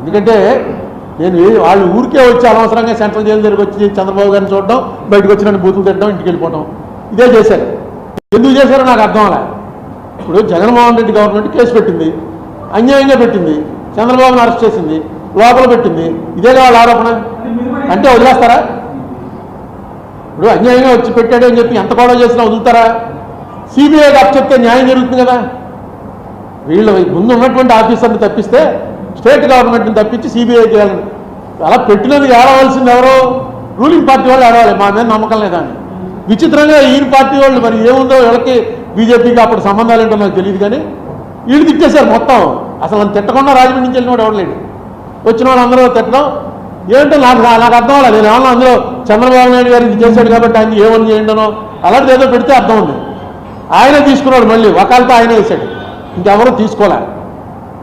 ఎందుకంటే నేను వాళ్ళు ఊరికే వచ్చి అనవసరంగా సెంట్రల్ జైలు దగ్గరికి వచ్చి చంద్రబాబు గారిని చూడడం బయటకు వచ్చి నన్ను బూతులు తిట్టడం ఇంటికి వెళ్ళిపోవడం ఇదే చేశారు. ఎందుకు చేశారో నాకు అర్థం అలా ఇప్పుడు జగన్మోహన్ రెడ్డి గవర్నమెంట్ కేసు పెట్టింది అన్యాయంగా పెట్టింది చంద్రబాబును అరెస్ట్ చేసింది లోపల పెట్టింది. ఇదే కావాలి ఆరోపణ? అంటే వదిలేస్తారా? ఇప్పుడు అన్యాయంగా వచ్చి పెట్టాడు అని చెప్పి ఎంత గొడవ చేసినా వదులుతారా? సిబిఐ అప్ చెప్తే న్యాయం జరుగుతుంది కదా. వీళ్ళ ముందు ఉన్నటువంటి ఆఫీసర్ని తప్పిస్తే స్టేట్ గవర్నమెంట్ని తప్పించి సిబిఐకి అలా పెట్టినందుకు ఏడవలసింది ఎవరో? రూలింగ్ పార్టీ వాళ్ళు ఏడవాలి మా మీద నమ్మకం లేదా విచిత్రంగా ఈయన పార్టీ వాళ్ళు మరి ఏముందో వీళ్ళకి బీజేపీకి అప్పుడు సంబంధాలు ఏంటో నాకు తెలియదు కానీ వీళ్ళు తిట్టేశారు మొత్తం. అసలు నన్ను తిట్టకుండా రాజమండ్రి నుంచి వెళ్ళినవాడు ఎవడలేడు వచ్చిన వాళ్ళు అందరూ తిట్టడం. ఏంటో నాకు నాకు అర్థం అవ్వాలి నేను ఏమన్నా అందులో చంద్రబాబు నాయుడు గారు ఇది చేశాడు కాబట్టి ఆయన ఏమని చేయండనో అలాంటిది ఏదో పెడితే అర్థం ఉంది. ఆయనే తీసుకున్నాడు మళ్ళీ. ఒకళ్ళతో ఆయనే వేసాడు ఇంకెవరు తీసుకోలే.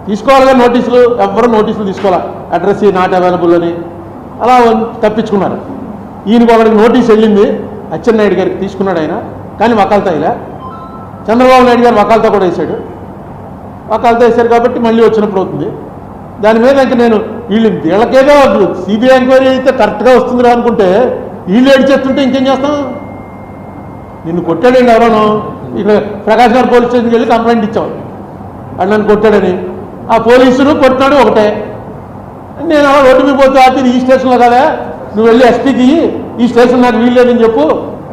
తీసుకోవాలిగా నోటీసులు ఎవ్వరు నోటీసులు తీసుకోలే. అడ్రస్ నాట్ అవైలబుల్ అని. అలా తప్పించుకున్నారు. ఈయనకి ఒకరికి నోటీస్ వెళ్ళింది. అచ్చెన్నాయుడు గారికి తీసుకున్నాడు ఆయన. కానీ వకాలతో ఇలా చంద్రబాబు నాయుడు గారు వకాలతో కూడా వేశాడు వకాలతో వేశారు కాబట్టి మళ్ళీ వచ్చినప్పుడు అవుతుంది. దాని మీద ఇంకా నేను వీళ్ళు వీళ్ళకేదో సిబిఐ ఎంక్వైరీ అయితే కరెక్ట్గా వస్తుందిరా అనుకుంటే వీళ్ళు ఏడిచేస్తుంటే ఇంకేం చేస్తాం? నిన్ను కొట్టాడండి ఎవరోనో ఇక్కడ ప్రకాష్ గారు పోలీస్ స్టేషన్కి వెళ్ళి కంప్లైంట్ ఇచ్చాం. అది నన్ను కొట్టాడని. ఆ పోలీసులు కొట్టినాడు ఒకటే. నేను అలా రోడ్డు మీద పోతే ఆపి ఇది ఈ స్టేషన్లో కదా? నువ్వు వెళ్ళి ఎస్పీకి ఈ స్టేషన్ నాకు వీల్లేదని చెప్పు.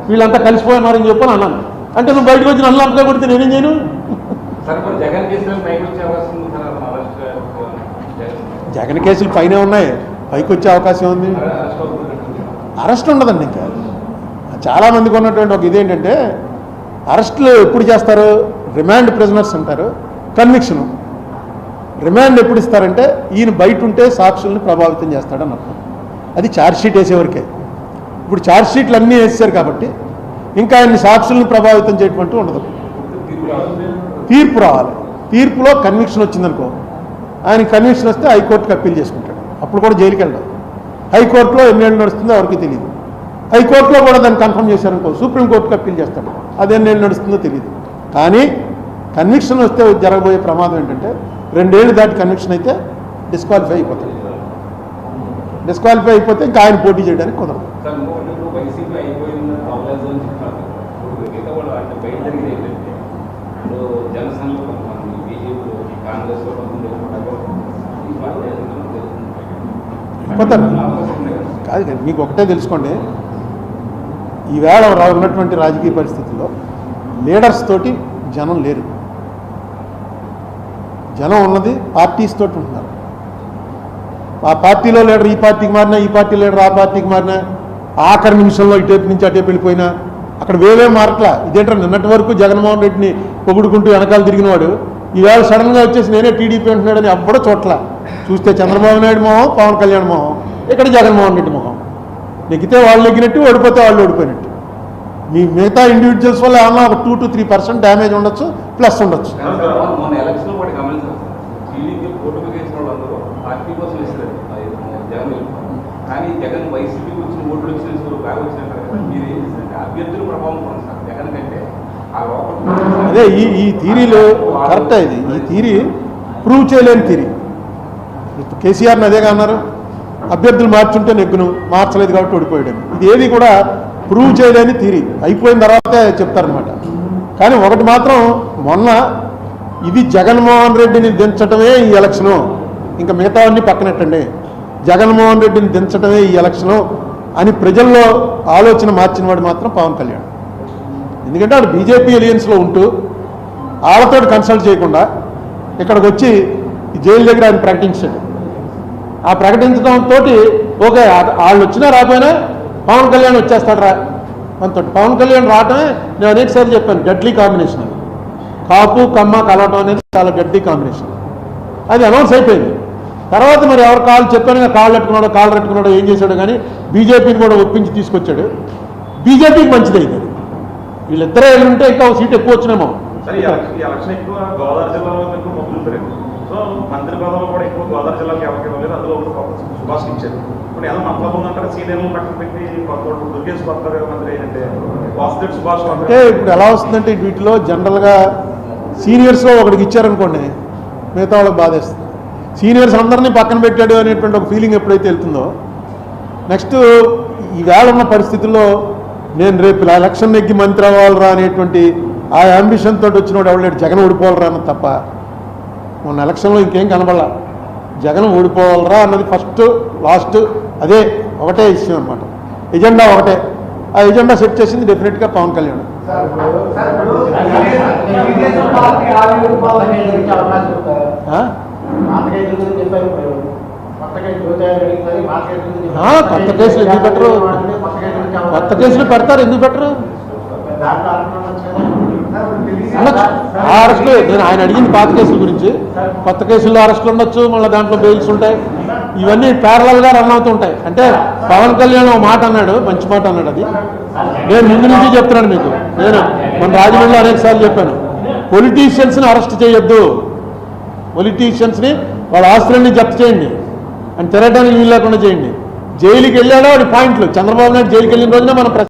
వీళ్ళంతా కలిసిపోయినారని చెప్పు అని అన్నాను. అంటే నువ్వు బయటకు వచ్చి నన్ను అంతగా కొడితే నేనేం చేయను? జగన్ కేసులో పైనే ఉన్నాయి. పైకి వచ్చే అవకాశం ఉంది. అరెస్ట్ ఉండదండి ఇంకా. చాలా మందికి ఉన్నటువంటి ఒక ఇదేంటంటే అరెస్టులు ఎప్పుడు చేస్తారు? రిమాండ్ ప్రిజనర్స్ అంటారు. కన్విక్షను. రిమాండ్ ఎప్పుడు ఇస్తారంటే ఈయన బయట ఉంటే సాక్షుల్ని ప్రభావితం చేస్తాడని అర్థం. అది ఛార్జ్షీట్ వేసేవరకే. ఇప్పుడు ఛార్జ్షీట్లు అన్నీ వేసారు కాబట్టి ఇంకా ఆయన్ని సాక్షుల్ని ప్రభావితం చేయటం ఉండదు. తీర్పు రావాలి. తీర్పులో కన్విక్షన్ వచ్చిందనుకో ఆయన కన్విక్షన్ వస్తే హైకోర్టుకి అప్పీల్ చేసుకుంటాడు. అప్పుడు కూడా జైలుకి వెళ్ళడం. హైకోర్టులో ఎన్నేళ్ళు నడుస్తుందో ఎవరికి తెలియదు హైకోర్టులో కూడా దాన్ని కన్ఫర్మ్ చేశారనుకో సుప్రీంకోర్టుకి అప్పీల్ చేస్తాడు. అది ఎన్నేళ్ళు నడుస్తుందో తెలియదు కానీ కన్విక్షన్ వస్తే జరగబోయే ప్రమాదం ఏంటంటే రెండేళ్ళు దాటి కన్విక్షన్ అయితే డిస్క్వాలిఫై అయిపోతాడు డిస్క్వాలిఫై అయిపోతే ఇంకా ఆయన పోటీ చేయడానికి కుదరదు? పోతారు. కదా. కాదు మీకు ఒకటే తెలుసుకోండి ఈవేళ ఉన్నటువంటి రాజకీయ పరిస్థితుల్లో లీడర్స్ తోటి జనం లేరు జనం ఉన్నది పార్టీస్ తోటి ఉంటున్నారు. ఆ పార్టీలో లీడర్ ఈ పార్టీకి మారినా ఈ పార్టీ లీడర్ ఆ పార్టీకి మారినా ఆఖరి నిమిషంలో ఇటేపు నుంచి అటేపు వెళ్ళిపోయినా అక్కడ వేవే మారట్లా. ఇదేంటారు నిన్నటి వరకు జగన్మోహన్ రెడ్డిని పొగుడుకుంటూ వెనకాల తిరిగినవాడు. ఈవేళ సడన్గా వచ్చేసి నేనే టీడీపీ అంటున్నాడని ఎవ్వడో చోట్ల. చూస్తే చంద్రబాబు నాయుడు మొహం పవన్ కళ్యాణ్ మొహం ఇక్కడ జగన్మోహన్ రెడ్డి మొహం. నెగ్గితే వాళ్ళు నెగ్గినట్టు ఓడిపోతే వాళ్ళు ఓడిపోయినట్టు. మీ మిగతా ఇండివిజువల్స్ వల్ల ఏమన్నా ఒక two to three percent damage ఉండొచ్చు ప్లస్ ఉండొచ్చు కానీ సార్ మొన్న- మొన్న ఎలక్షన్ కూడా గమనించారు సార్ టీడీపీ కూటమికి వేసిన వాళ్ళందరూ పార్టీ కోసం వేస్తారు జగన్. కానీ జగన్ వైసీపీ వచ్చిన ఓట్లు వచ్చిన వాళ్ళు బాగా వచ్చినట్టు మీరు ఏం చేశారంటే అభ్యర్థులు ప్రభావం కూడా సార్ జగన్ కంటే ఆ లోపల అదే ఈ ఈ థీరీలో కరెక్ట్ ఇది. ఈ థీరీ ప్రూవ్ చేయలేని థీరీ కేసీఆర్ని అదేగా అన్నారు. అభ్యర్థులు మార్చుంటే నెగ్గును మార్చలేదు కాబట్టి ఓడిపోయాడు. ఇది ఏది కూడా ప్రూవ్ చేయలేని థీరీ అయిపోయిన తర్వాతే చెప్తారనమాట కానీ ఒకటి మాత్రం మొన్న ఇది జగన్మోహన్ రెడ్డిని దించటమే ఈ ఎలక్షను. ఇంకా మిగతావన్నీ పక్కనెట్టండి. జగన్మోహన్ రెడ్డిని దించటమే ఈ ఎలక్షను అని ప్రజల్లో ఆలోచన మార్చిన వాడు మాత్రం పవన్ కళ్యాణ్. ఎందుకంటే వాడు బీజేపీ ఎలియన్స్లో ఉంటూ వాళ్ళతో కన్సల్ట్ చేయకుండా ఇక్కడికి వచ్చి జైలు దగ్గర ఆయన ప్రకటించాడు. ఆ ప్రకటించడంతో ఓకే వాళ్ళు వచ్చినా రాకపోయినా పవన్ కళ్యాణ్ వచ్చేస్తాడు రా మనతో పవన్ కళ్యాణ్ రావటమే నేను అనేకసారి చెప్పాను గడ్లీ కాంబినేషన్ అది. కాపు కమ్మ కలవటం అనేది చాలా గడ్లీ కాంబినేషన్ అది అనౌన్స్ అయిపోయింది. తర్వాత మరి ఎవరు కాళ్ళు చెప్పాను కాళ్ళు పెట్టుకున్నాడో కాళ్ళు పెట్టుకున్నాడో ఏం చేశాడో కానీ బీజేపీని కూడా ఒప్పించి తీసుకొచ్చాడు. బీజేపీకి మంచిదైంది వీళ్ళిద్దరే ఉంటే ఇంకా ఒక సీట్ ఎక్కువ వచ్చినేమో. అంటే ఇప్పుడు ఎలా వస్తుందంటే వీటిలో జనరల్గా సీనియర్స్లో ఒకడికి ఇచ్చారనుకోండి మిగతా వాళ్ళకి బాధేస్తుంది. సీనియర్స్ అందరినీ పక్కన పెట్టాడు అనేటువంటి ఒక ఫీలింగ్ ఎప్పుడైతే వెళ్తుందో నెక్స్ట్ ఈవేళ ఉన్న పరిస్థితుల్లో నేను రేపు ఇలా ఎలక్షన్ నెగ్గి మంత్రి అవ్వాలరా అనేటువంటి ఆ అంబిషన్ తోటి వచ్చినోడు ఎవడలేడు జగన్ ఓడిపోవాలరా అన్నది తప్ప మొన్న ఎలక్షన్లో ఇంకేం కనబడాల. జగన్ ఓడిపోవాలరా అన్నది ఫస్ట్ లాస్ట్ అదే ఒకటే ఇష్యూ అనమాట ఎజెండా ఒకటే. ఆ ఎజెండా సెట్ చేసింది డెఫినెట్గా పవన్ కళ్యాణ్. సార్ మార్కెట్ గురించి చెప్పారు. కొత్త కేసులు ఎందుకు పెట్టరు? కొత్త కేసులు పెడతారు ఎందుకు పెట్టరు? అరెస్టులు నేను ఆయన అడిగింది పాత కేసుల గురించి. కొత్త కేసుల్లో అరెస్టులు ఉండొచ్చు మళ్ళీ దాంట్లో బెయిల్స్ ఉంటాయి. ఇవన్నీ ప్యారలల్గా రన్ అవుతుంటాయి అంటే పవన్ కళ్యాణ్ ఒక మాట అన్నాడు మంచి మాట అన్నాడు అది. నేను ముందు నుంచి చెప్తున్నాను మీకు. నేను మన రాజమండ్రిలో అనేక సార్లు చెప్పాను పొలిటీషియన్స్ని అరెస్ట్ చేయొద్దు. పొలిటీషియన్స్ని వాళ్ళ ఆస్తులన్నీ జప్తు చేయండి. అని తిరగడానికి వీలు లేకుండా చేయండి. జైలుకి వెళ్ళాడో వాడి పాయింట్లు? చంద్రబాబు నాయుడు జైలుకి వెళ్ళిన రోజున మన